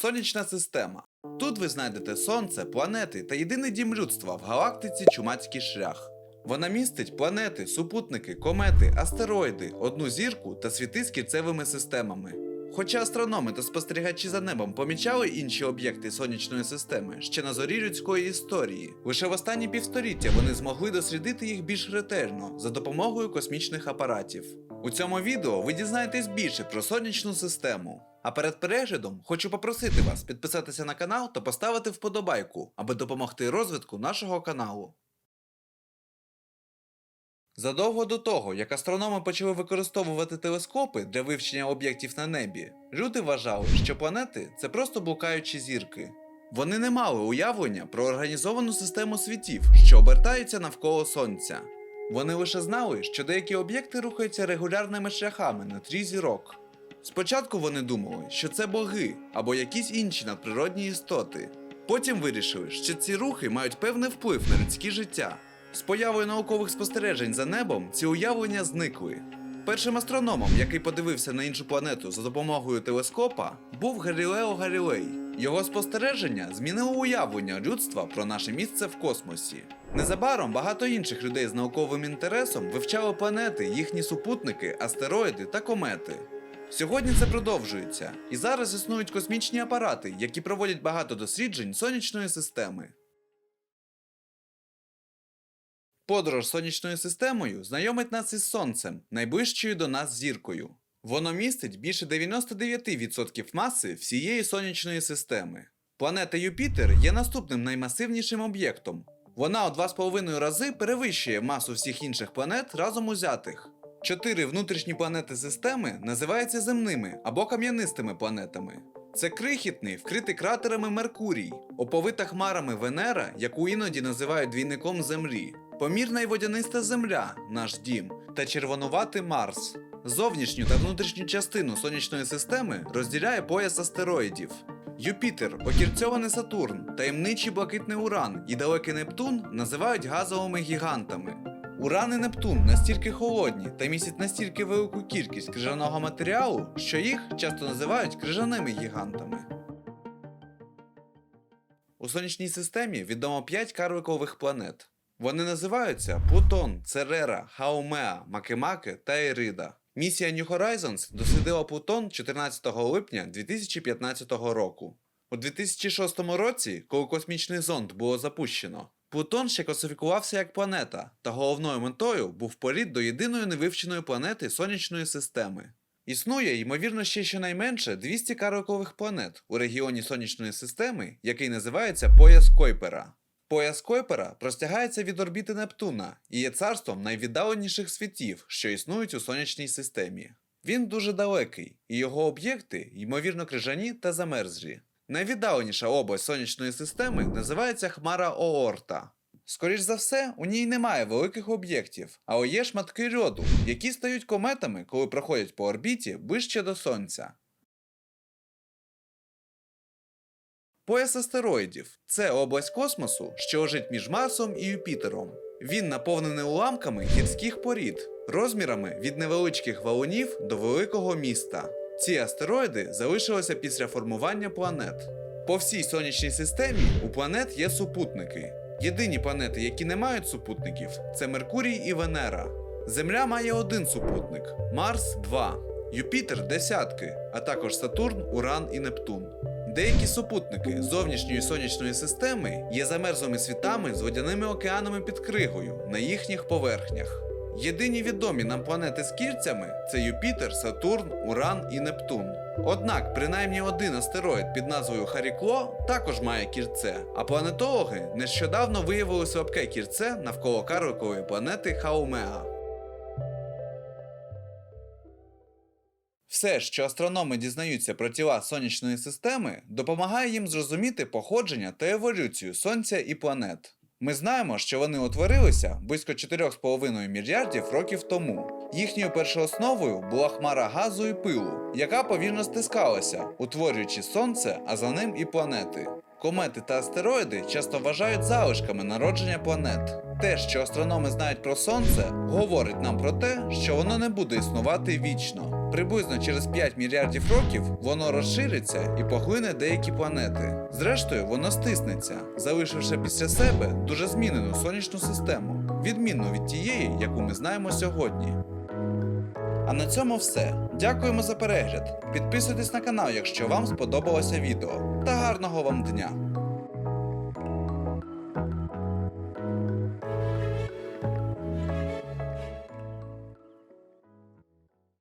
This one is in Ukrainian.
Сонячна система. Тут ви знайдете сонце, планети та єдиний дім людства в галактиці Чумацький шлях. Вона містить планети, супутники, комети, астероїди, одну зірку та світи з кільцевими системами. Хоча астрономи та спостерігачі за небом помічали інші об'єкти сонячної системи ще на зорі людської історії, лише в останні півстоліття вони змогли дослідити їх більш ретельно за допомогою космічних апаратів. У цьому відео ви дізнаєтесь більше про сонячну систему. А перед переглядом хочу попросити вас підписатися на канал та поставити вподобайку, аби допомогти розвитку нашого каналу. Задовго до того, як астрономи почали використовувати телескопи для вивчення об'єктів на небі, люди вважали, що планети це просто блукаючі зірки. Вони не мали уявлення про організовану систему світів, що обертаються навколо Сонця. Вони лише знали, що деякі об'єкти рухаються регулярними шляхами на тлі зірок. Спочатку вони думали, що це боги або якісь інші надприродні істоти. Потім вирішили, що ці рухи мають певний вплив на людське життя. З появою наукових спостережень за небом ці уявлення зникли. Першим астрономом, який подивився на іншу планету за допомогою телескопа, був Галілео Галілей. Його спостереження змінило уявлення людства про наше місце в космосі. Незабаром багато інших людей з науковим інтересом вивчали планети, їхні супутники, астероїди та комети. Сьогодні це продовжується, і зараз існують космічні апарати, які проводять багато досліджень сонячної системи. Подорож сонячною системою знайомить нас із Сонцем, найближчою до нас зіркою. Воно містить більше 99% маси всієї сонячної системи. Планета Юпітер є наступним наймасивнішим об'єктом. Вона у 2,5 рази перевищує масу всіх інших планет разом узятих. Чотири внутрішні планети системи називаються земними або кам'янистими планетами. Це крихітний, вкритий кратерами Меркурій, оповита хмарами Венера, яку іноді називають двійником Землі, помірна й водяниста Земля, наш дім, та червонуватий Марс. Зовнішню та внутрішню частину сонячної системи розділяє пояс астероїдів. Юпітер, окільцьований Сатурн, таємничий блакитний Уран і далекий Нептун називають газовими гігантами. Уран і Нептун настільки холодні та містять настільки велику кількість крижаного матеріалу, що їх часто називають крижаними гігантами. У сонячній системі відомо 5 карликових планет. Вони називаються Плутон, Церера, Хаумеа, Макемаке та Ерида. Місія New Horizons дослідила Плутон 14 липня 2015 року. У 2006 році, коли космічний зонд було запущено, Плутон ще класифікувався як планета, та головною метою був політ до єдиної невивченої планети сонячної системи. Існує, ймовірно, ще щонайменше 200 карликових планет у регіоні сонячної системи, який називається Пояс Койпера. Пояс Койпера простягається від орбіти Нептуна і є царством найвіддаленіших світів, що існують у сонячній системі. Він дуже далекий, і його об'єкти, ймовірно, крижані та замерзлі. Найвіддаленіша область сонячної системи називається Хмара Оорта. Скоріш за все, у ній немає великих об'єктів, але є шматки льоду, які стають кометами, коли проходять по орбіті ближче до Сонця. Пояс астероїдів це область космосу, що лежить між Марсом і Юпітером. Він наповнений уламками гірських порід, розмірами від невеличких валунів до великого міста. Ці астероїди залишилися після формування планет. По всій сонячній системі у планет є супутники. Єдині планети, які не мають супутників, це Меркурій і Венера. Земля має один супутник Марс 2, Юпітер десятки, а також Сатурн, Уран і Нептун. Деякі супутники зовнішньої сонячної системи є замерзлими світами з водяними океанами під кригою на їхніх поверхнях. Єдині відомі нам планети з кільцями це Юпітер, Сатурн, Уран і Нептун. Однак, принаймні один астероїд під назвою Харікло також має кільце, а планетологи нещодавно виявили слабке кільце навколо карликової планети Хаумеа. Все, що астрономи дізнаються про тіла сонячної системи, допомагає їм зрозуміти походження та еволюцію Сонця і планет. Ми знаємо, що вони утворилися близько 4,5 мільярдів років тому. Їхньою першоосновою була хмара газу і пилу, яка повільно стискалася, утворюючи сонце, а за ним і планети. Комети та астероїди часто вважають залишками народження планет. Те, що астрономи знають про сонце, говорить нам про те, що воно не буде існувати вічно. Приблизно через 5 мільярдів років воно розшириться і поглине деякі планети. Зрештою, воно стиснеться, залишивши після себе дуже змінену сонячну систему, відмінну від тієї, яку ми знаємо сьогодні. А на цьому все. Дякуємо за перегляд. Підписуйтесь на канал, якщо вам сподобалося відео. Та гарного вам дня!